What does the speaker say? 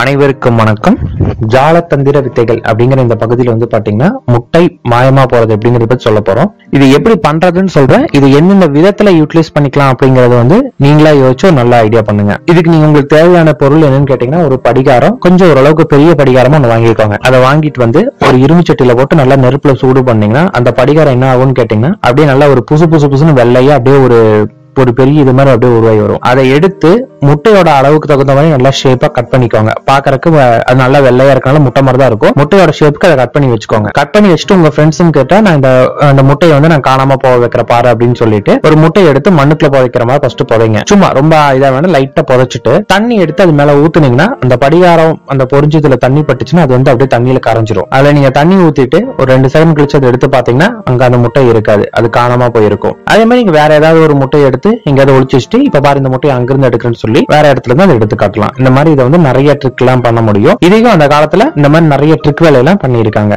அனைவருக்கும் வணக்கம். ஜாலத்தந்திர வித்தைகள் அப்படிங்கிற இந்த பகுதியில் வந்து பாத்தீங்கன்னா முட்டை மாயமா போறது அப்படிங்கறத பத்தி சொல்ல போறோம். இது எப்படி பண்றதுன்னு சொல்றேன். இது எந்தெந்த விதத்துல யூட்டிலைஸ் பண்ணிக்கலாம் அப்படிங்கறது வந்து நீங்களா யோசிச்சு ஒரு நல்ல ஐடியா பண்ணுங்க. இதுக்கு நீங்க உங்களுக்கு தேவையான பொருள் என்னன்னு கேட்டீங்கன்னா ஒரு படிகாரம். கொஞ்சம் ஓரளவுக்கு பெரிய படிகாரமா ஒன்று வாங்கிக்கோங்க. அதை வாங்கிட்டு வந்து ஒரு இரும்பு சட்டியில போட்டு நல்லா நெருப்புல சூடு பண்ணீங்கன்னா அந்த படிகாரம் என்ன ஆகும்னு கேட்டீங்கன்னா அப்படியே நல்லா ஒரு புசு புசு புசுன்னு வெள்ளையா அப்படியே ஒரு ஒரு பெரிய இது மாதிரி அப்படியே உருவாகி வரும். அதை எடுத்து முட்டையோட அளவுக்கு தகுந்த மாதிரி நல்லா ஷேப்பா கட் பண்ணிக்கோங்க. பாக்குறதுக்கு அது நல்லா வெள்ளையா இருக்கனால முட்டை மாதிரி தான் இருக்கும். முட்டையோட ஷேப்புக்கு அதை கட் பண்ணி வச்சுக்கோங்க. கட் பண்ணி வச்சுட்டு உங்க ஃப்ரெண்ட்ஸும் கேட்டா நான் இந்த அந்த முட்டையை வந்து நான் காணாம போக வைக்கிற பாரு அப்படின்னு சொல்லிட்டு ஒரு முட்டையை எடுத்து மண்ணுக்குள்ள புதைக்கிற மாதிரி ஃபர்ஸ்ட் புதைங்க. சும்மா ரொம்ப இதா வேணும் லைட்டா புதைச்சிட்டு தண்ணி எடுத்து அது மேல ஊத்துனீங்கன்னா அந்த படிகாரம் அந்த பொறிஞ்சதுல தண்ணி பட்டுச்சுன்னா அது வந்து அப்படியே தண்ணியில கரைஞ்சிரும். அதுல நீங்க தண்ணி ஊத்திட்டு ஒரு ரெண்டு செகண்ட் கழிச்சு அதை எடுத்து பாத்தீங்கன்னா அங்க அந்த முட்டை இருக்காது. அது காணாம போயிருக்கும். அதே மாதிரி நீங்க வேற ஏதாவது ஒரு முட்டையை எடுத்து எங்கேயாவது ஒழிச்சு வச்சுட்டு இப்ப பாரு இந்த முட்டையை அங்கிருந்து எடுக்கிறேன்னு சொல்லி வேற இடத்துல இருந்து அதை எடுத்து காட்டலாம். இந்த மாதிரி இதை வந்து நிறைய ட்ரிக் எல்லாம் பண்ண முடியும். இதையும் அந்த காலத்துல இந்த மாதிரி நிறைய ட்ரிக் வேலையெல்லாம் பண்ணியிருக்காங்க.